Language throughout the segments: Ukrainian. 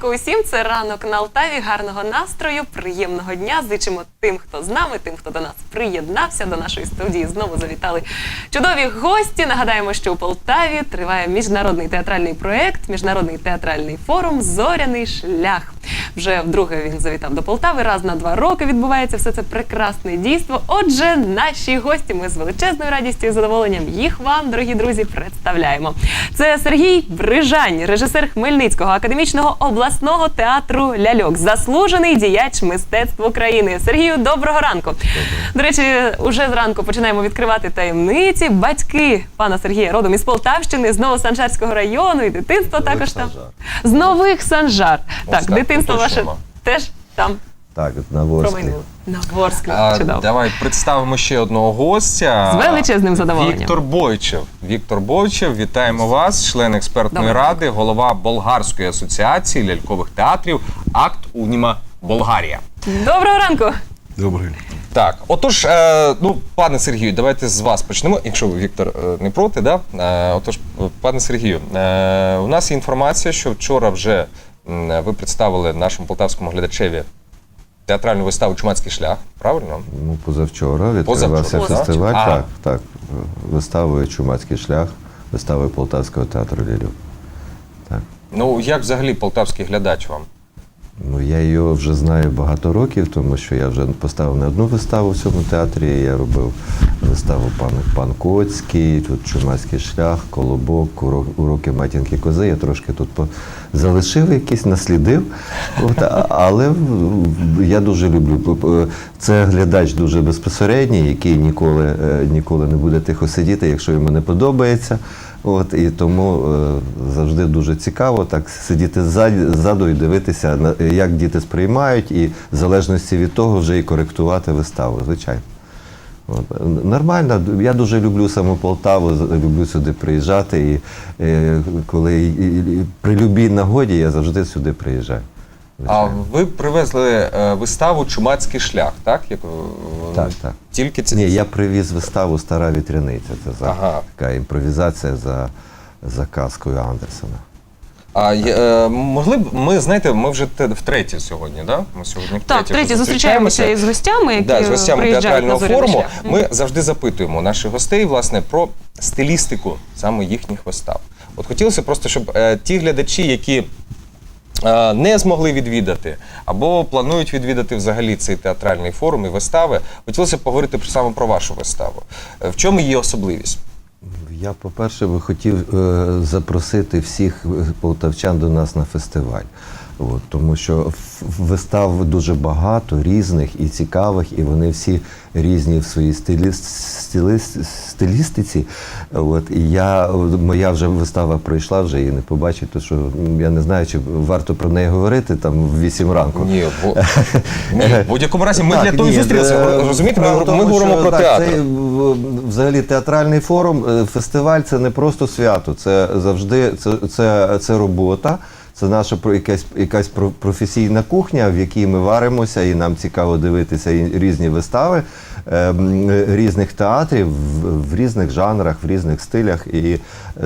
ранку усім. Це ранок на Алтаві. Гарного настрою, приємного дня. Зичимо тим, хто з нами, тим, хто до нас приєднався до нашої студії. Знову завітали чудові гості. Нагадаємо, що у Полтаві триває міжнародний театральний проект, міжнародний театральний форум Зоряний шлях. Вже вдруге він завітав до Полтави. Раз на два роки відбувається все це прекрасне дійство. Отже, наші гості. Ми з величезною радістю і задоволенням їх вам, дорогі друзі, представляємо. Це Сергій Брижань, режисер Хмельницького академічного обласного театру Ляльок, заслужений діяч мистецтв України. Сергію, доброго ранку. До речі, уже зранку починаємо відкривати таємниці. Батьки пана Сергія родом із Полтавщини, з Новосанжарського району, і дитинство також там. З нових Санжар. Так, так, дитинство ваше теж там Так, на Ворсклі. промайнуло. На Ворсклі. А, Чудово. давай представимо ще одного гостя. З величезним задоволенням. Віктор Бойчев. Віктор Бойчев, вітаємо вас, член експертної Доброго ради, голова Болгарської асоціації лялькових театрів Акт Уніма Болгарія. Доброго ранку. Добрий. Так, отож, е, ну, пане Сергію, давайте з вас почнемо, якщо ви, Віктор, е, не проти. Да? Е, отож, е, пане Сергію, е, у нас є інформація, що вчора вже ви представили нашому полтавському глядачеві театральну виставу Чумацький шлях, правильно? Ну, позавчора відкривався фестиваль. Ага. Так, так. Виставою Чумацький шлях, виставою Полтавського театру Лілю. Так. Ну, як взагалі полтавський глядач вам? Ну, я його вже знаю багато років, тому що я вже поставив не одну виставу в цьому театрі. Я робив виставу пан, пан Коцький, тут Чумацький шлях, Колобок, урок, уроки матінки кози. Я трошки тут по... залишив якісь, наслідив. От, але я дуже люблю. Це глядач дуже безпосередній, який ніколи, е, ніколи не буде тихо сидіти, якщо йому не подобається. От і тому е, завжди дуже цікаво так сидіти ззаду і дивитися, на як діти сприймають, і в залежності від того вже і коректувати виставу, звичайно. От. Нормально, я дуже люблю саму Полтаву, люблю сюди приїжджати. І е, коли і, і- і при любій нагоді я завжди сюди приїжджаю. А ви привезли е, виставу Чумацький шлях, так? Як, е, Так, так. Тільки це. Ні, я привіз виставу Стара вітряниця. Це за, Ага. така імпровізація за, за казкою Андерсона. А е, могли б ми, знаєте, ми вже втретє сьогодні, да? Ми сьогодні Так, втретє зустрічаємося із гостями, які да, з гостями театрального форуму. Ми завжди запитуємо наших гостей власне про стилістику саме їхніх вистав. От хотілося просто, щоб е, ті глядачі, які не змогли відвідати або планують відвідати взагалі цей театральний форум і вистави, хотілося б поговорити саме про вашу виставу. Е, В чому її особливість? Я, по-перше, би хотів е, запросити всіх е, полтавчан до нас на фестиваль. От, тому що вистав дуже багато різних і цікавих, і вони всі різні в своїй стилі, стилі, стилістиці. От, і я, моя вже вистава пройшла, вже її не побачить, то що я не знаю, чи варто про неї говорити там в 8 ранку. Ні, бо ні, в будь-якому разі ми Так, для того зустрілися. е, Розумієте, ми, в ми говоримо що, про так, театр. Це взагалі театральний форум, е, фестиваль це не просто свято, це завжди це, це, це робота. Це наша якась, якась про- професійна кухня, в якій ми варимося, і нам цікаво дивитися різні вистави е, різних театрів в, в різних жанрах, в різних стилях. І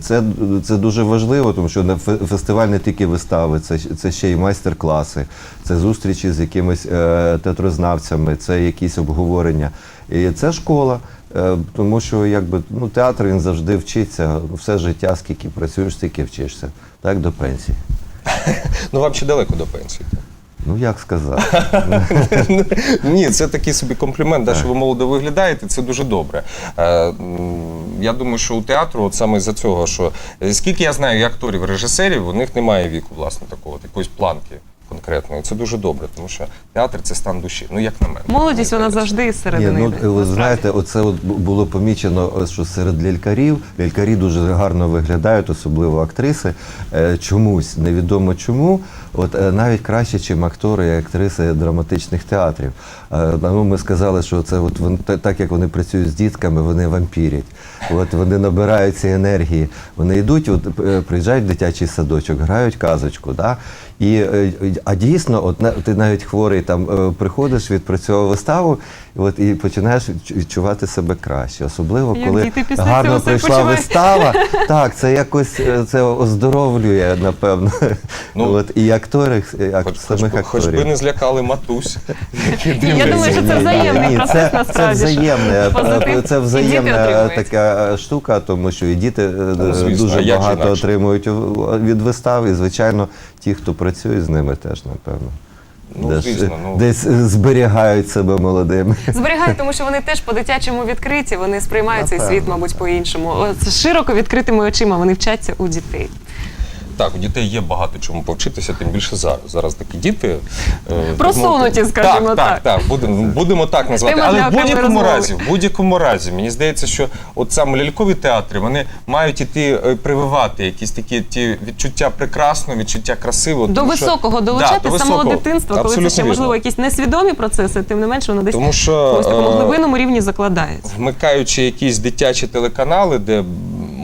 це, це дуже важливо, тому що на фе- фестиваль не тільки вистави, це, це ще й майстер-класи, це зустрічі з якимись е, театрознавцями, це якісь обговорення. І це школа. Е, Тому що якби ну театр він завжди вчиться все життя, скільки працюєш, стільки вчишся, так до пенсії. Ну вам ще далеко до пенсії. Ну як сказати, Ні, це такий собі комплімент, да, що ви молодо виглядаєте, це дуже добре. Е, я думаю, що у театру, от саме за цього, що е, скільки я знаю і акторів, режисерів, у них немає віку, власне, такого, якоїсь якоїсь планки конкретної. Це дуже добре, тому що театр це стан душі. Ну як на мене. Молодість вона завжди з Ні, середини. ну ви знаєте, оце от було помічено, що серед лялькарів лялькарі дуже гарно виглядають, особливо актриси. Е, Чомусь невідомо чому. От е, навіть краще, ніж актори і актриси драматичних театрів. Е, Ну, ми сказали, що це от так як вони працюють з дітками, вони вампірять. От вони набираються енергії. Вони йдуть, от приїжджають в дитячий садочок, грають казочку, да? І, а дійсно, от на- ти навіть хворий там е, приходиш, відпрацьовував виставу, от і починаєш відчувати себе краще. Особливо, Як коли діти після гарно почувають. вистава. Так, це якось е, це оздоровлює, напевно. Ну, от, і актори, як Хоч, хоч, самих би- хоч акторів. би не злякали матусь. Я думаю, що це взаємний процес, це, насправді, Це взаємне, це взаємна така штука, тому що і діти е, Ну, дуже багато отримують від вистав, і звичайно, ті, хто працює з ними, теж напевно. Ну, десь, звісно, ну. десь зберігають себе молодими. Зберігають, тому що вони теж по-дитячому відкриті, вони сприймають цей світ, мабуть, по-іншому. З широко відкритими очима вони вчаться у дітей. Так, у дітей є багато чому повчитися, тим більше зараз. Зараз такі діти. е, Просунуті, ну, скажімо так. так. Так, будемо, будемо так назвати. Тема для Але в будь-якому разі, в будь-якому разі, мені здається, що от саме лялькові театри вони мають іти е, прививати якісь такі ті відчуття прекрасного, відчуття красивого. До тому що- високого Да, до з самого високого. дитинства, коли це Абсолютно ще вірно. можливо якісь несвідомі процеси, тим не менше воно десь Тому в що якомусь такому е, глибинному рівні закладається. вмикаючи якісь дитячі телеканали, де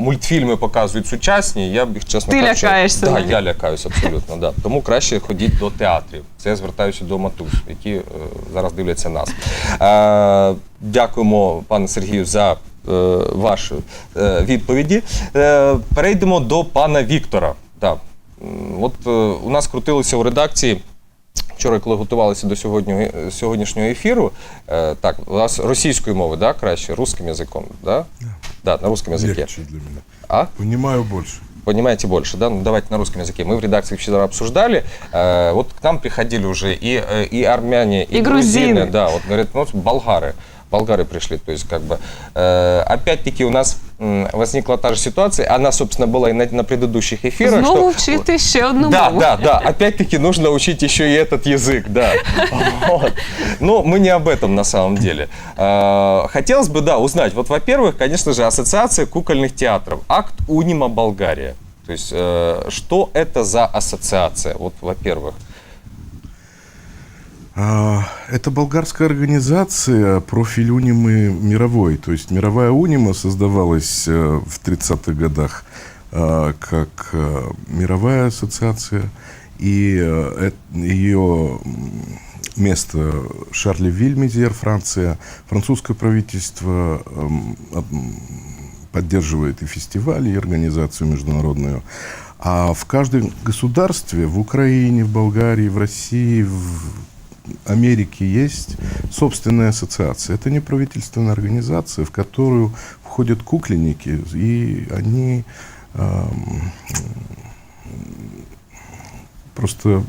мультфільми показують сучасні, я б їх чесно Ти кажучи, лякаєшся Да, я лякаюся абсолютно. Да. Тому краще ходіть до театрів. Це я звертаюся до матусь, які е, зараз дивляться нас. Е, дякуємо, пане Сергію, за е, ваші е, відповіді. Е, перейдемо до пана Віктора. Да. От е, у нас крутилося у редакції Вчора, коли готувалися до сьогодні, сьогоднішнього ефіру, е, так, у вас російської мови, да, краще, русским язиком, да? Да, на русском языке. Легче для меня. А? Понимаю больше. Понимаете больше, да? Ну, давайте на русском языке. Мы в редакции вчера обсуждали. э, вот к нам приходили уже и, э, и армяне, и, И грузины. грузины. Да, вот говорят, ну, вот болгары. Болгары пришли. То есть, как бы, э, опять-таки, у нас м, возникла та же ситуация. Она, собственно, была и на, на предыдущих эфирах. Знову что- вчити ще одну да, мову. да, да. Опять-таки нужно учить еще и этот язык, да. Вот. Но мы не об этом на самом деле. Э, Хотелось бы, да, узнать. Вот, во-первых, конечно же, Ассоциация кукольных театров. Акт Унима Болгария. То есть, э, что это за ассоциация? Вот, во-первых. А, Это болгарская организация профиль унимы мировой. То есть мировая унима создавалась э, в 30-х годах а, как э, мировая ассоциация. И э, ее место Шарлевиль, Мизер, Франция. Французское правительство эм, поддерживает и фестивали, и организацию международную. А в каждом государстве, в Украине, в Болгарии, в России, в Америке есть собственная ассоциация. Это не правительственная организация, в которую входят кукленники, и они эм, просто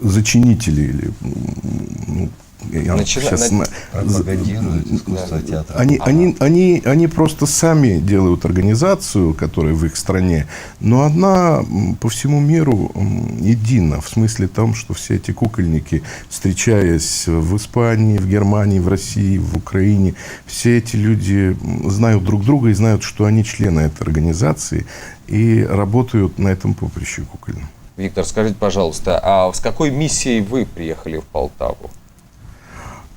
зачинители или ну, я Начина- щас на- Пропагандируют искусство театра. они, они, они, они просто сами делают организацию, которая в их стране, но она по всему миру едина. В смысле том, что все эти кукольники, встречаясь в Испании, в Германии, в России, в Украине, все эти люди знают друг друга и знают, что они члены этой организации и работают на этом поприще кукольном. Виктор, скажите, пожалуйста, а с какой миссией вы приехали в Полтаву?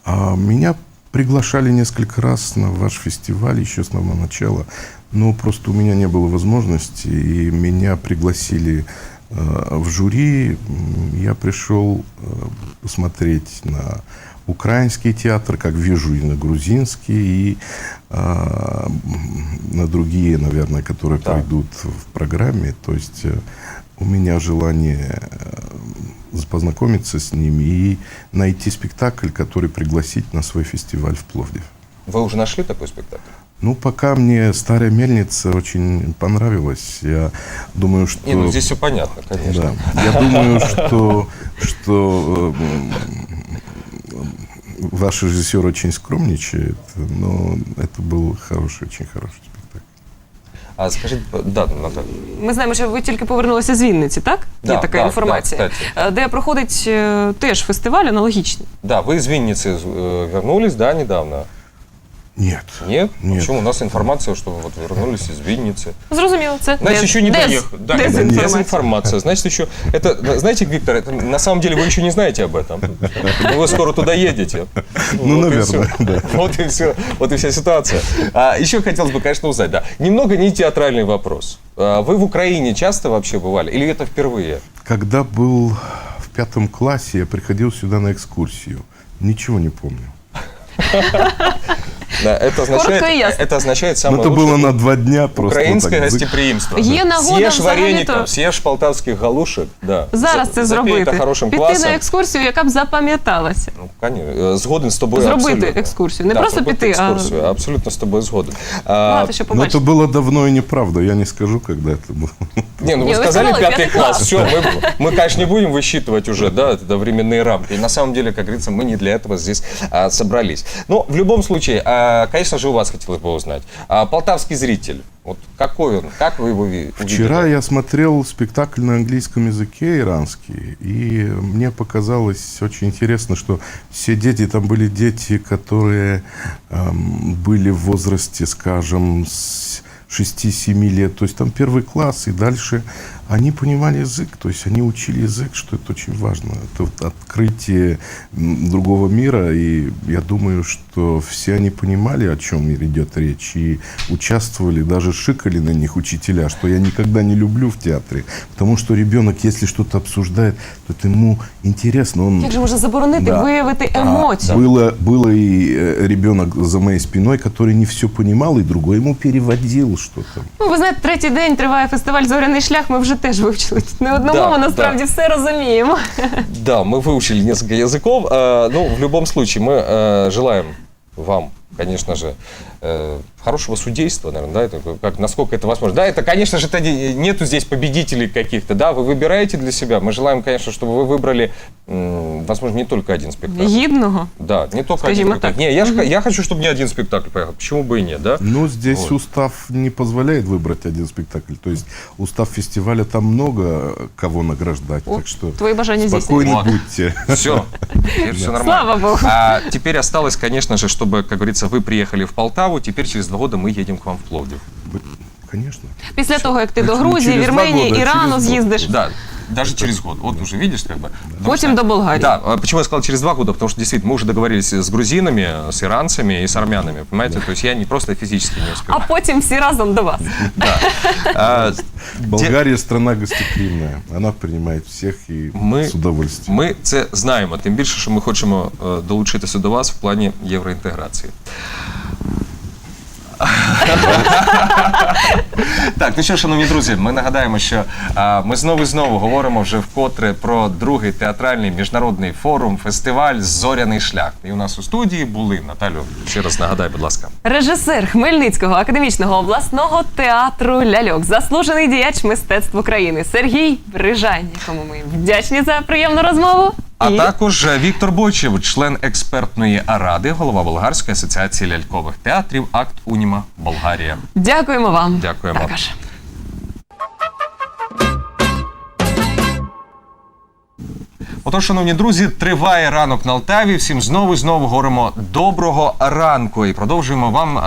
А меня приглашали несколько раз на ваш фестиваль еще с самого начала, но просто у меня не было возможности, и меня пригласили э, в жюри. Я пришел э, посмотреть на украинский театр, как вижу, и на грузинский, и э, на другие, наверное, которые Да. пройдут в программе. То есть э, у меня желание э, познакомиться с ними и найти спектакль, который пригласить на свой фестиваль в Пловдив. Вы уже нашли такой спектакль? Ну, пока мне «Старая мельница» очень понравилась. Я думаю, что... Не, ну здесь все понятно, конечно. Да. Я думаю, что, что э, ваш режиссер очень скромничает, но это был хороший, очень хороший. А скажите, да, Наталья. Ми знаємо, що ви тільки повернулися з Вінниці, так? Да, Є така да, інформація. да, Е, де проходить е, теж фестиваль аналогічний. Да, вы из Винницы э, вернулись, да, недавно? Нет. Нет? Нет. Почему? У нас информация, что вы вот вернулись из Винницы. Зрозуміло, це Значит, дез- еще не дез- доехал. Да, дезінформація. дезинформация. Значит, еще... Это, знаете, Виктор, это, на самом деле вы еще не знаете об этом. Но вы скоро туда едете. Ну, Вот и наверное, всё. да. Вот и все. Вот и вся ситуация. А, еще хотелось бы, конечно, узнать, да. Немного не театральный вопрос. А, Вы в Украине часто вообще бывали? Или это впервые? Когда был в пятом классе, я приходил сюда на экскурсию. Ничего не помню. Да, это означает, Коротко и ясно. это означает Но самое Ну, это лучшее. было на два дня просто. Українське вот так, зык. гостеприимство. Є нагода Съешь взагалі-то- вареников, съешь полтавских галушек. Да. Зараз За- це запей зробити. это хорошим Піти квасом. на екскурсію, яка б запам'яталася. Ну, конечно, згоден з тобою Зробити абсолютно. екскурсію. Не Да, просто зробити піти, а- екскурсію. Абсолютно з тобою згоден. А, Мати що Но это побачити. было давно и неправда. Я не скажу, когда это было. Не, ну вы сказали пятый класс. класс. Все, мы, мы, конечно, не будем высчитывать уже, да, это временные рамки. На самом деле, как говорится, мы не для этого здесь а, собрались. Но в любом случае, а, конечно же, у вас хотелось бы узнать. А, полтавский зритель, вот какой он, как вы его ви- увидели? Вчера я смотрел спектакль на английском языке иранский, и мне показалось очень интересно, что все дети, там были дети, которые эм, были в возрасте, скажем, с 6-7 лет, то есть там первый класс, и дальше они понимали язык, то есть они учили язык, что это очень важно. Это вот открытие м, другого мира, и я думаю, что все они понимали, о чем идет речь, и участвовали, даже шикали на них учителя, что я никогда не люблю в театре, потому что ребенок, если что-то обсуждает, то это ему интересно, он... Як же може заборонити Да. виявити емоцію? Было, было и э, ребенок за моей спиной, который не все понимал, и другой ему переводил что-то. Ну, ви знаєте, третій день триває фестиваль Зоряний шлях. Ми вже теж вивчили тут не одному, Да, ми насправді да. все розуміємо. Да, мы выучили несколько языков. А, Ну, в любом случае, мы э, желаем вам, конечно же, э, хорошего судейства, наверное, да, это как, насколько это возможно. Да, это, конечно же, это не- нету здесь победителей каких-то, да, вы выбираете для себя. Мы желаем, конечно, чтобы вы выбрали, м, возможно, не только один спектакль. Гідного. Да, не только Скажем один спектакль. так. Не, я, х- я хочу, чтобы не один спектакль поехал. Почему бы и нет, да? Но здесь Вот. устав не позволяет выбрать один спектакль. То есть устав фестиваля там много кого награждать. О, так что твои бажания здесь. спокойно Вот. будьте. Все, все нормально. Слава богу. А теперь осталось, конечно же, чтобы, как говорится, вы приехали в Полтаву, теперь через два года мы едем к вам в Пловдив. Конечно. Після того, як ти до Через Грузії, два Вірменії, года, Ірану через год. з'їздиш, Да, даже через год. Вот уже видишь, как бы. Потому потім что- до Болгарії. Да, а почему я сказал через два года? Потому что действительно мы уже договорились с грузинами, с иранцами и с армянами, понимаете? То есть я не просто физически не а успеваю. потім всі разом до вас. Да. А, Болгария страна гостеприимная. Она принимает всех и Мы- с удовольствием. Ми це знаємо, тим більше, що ми хочемо е, долучитися до вас в плані євроінтеграції. так, ну що, шановні друзі, ми нагадаємо, що а, ми знову і знову говоримо вже вкотре про другий театральний міжнародний форум, фестиваль Зоряний шлях. І у нас у студії були Наталю. Ще раз нагадай, будь ласка. Режисер Хмельницького академічного обласного театру Ляльок, заслужений діяч мистецтв України Сергій Брижань, якому ми вдячні за приємну розмову. А І також Віктор Бойчев, член експертної ради, голова Болгарської асоціації лялькових театрів, акт Уніма Болгарія. дякуємо вам. Дякуємо. Також. Отож, шановні друзі, триває ранок на Алтаві. Всім знову і знову говоримо доброго ранку і продовжуємо вам е,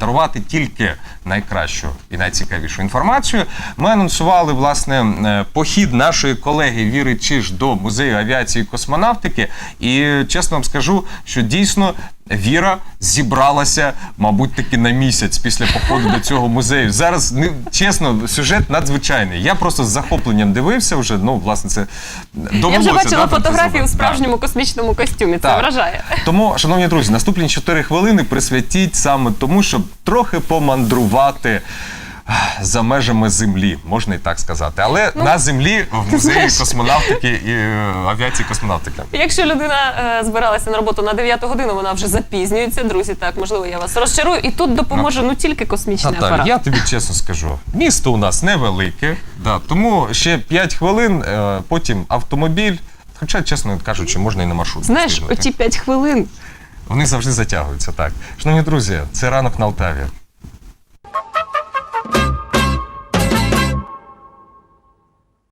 дарувати тільки найкращу і найцікавішу інформацію. Ми анонсували власне е, похід нашої колеги Віри Чиж до музею авіації і космонавтики. І чесно вам скажу, що дійсно. Віра зібралася, мабуть, таки на місяць після походу до цього музею. Зараз не чесно, сюжет надзвичайний. Я просто з захопленням дивився вже. Ну, власне, це довелося. Я вже бачила да, зробити. у справжньому космічному костюмі. Це Так. вражає. Тому, шановні друзі, наступні 4 хвилини присвятіть саме тому, щоб трохи помандрувати. За межами землі, можна і так сказати, але на землі в музеї знаєш. космонавтики і е, авіації космонавтики. Якщо людина е, збиралася на роботу на 9 годину, вона вже запізнюється. Друзі, так можливо, я вас розчарую. І тут допоможе ну тільки космічний Наталь, апарат. я тобі чесно скажу, місто у нас невелике, да, тому ще 5 хвилин, е, потім автомобіль. Хоча, чесно кажучи, можна і на маршрут. Знаєш, оті 5 хвилин. Вони завжди затягуються так. Шановні друзі, це ранок на Алтаві.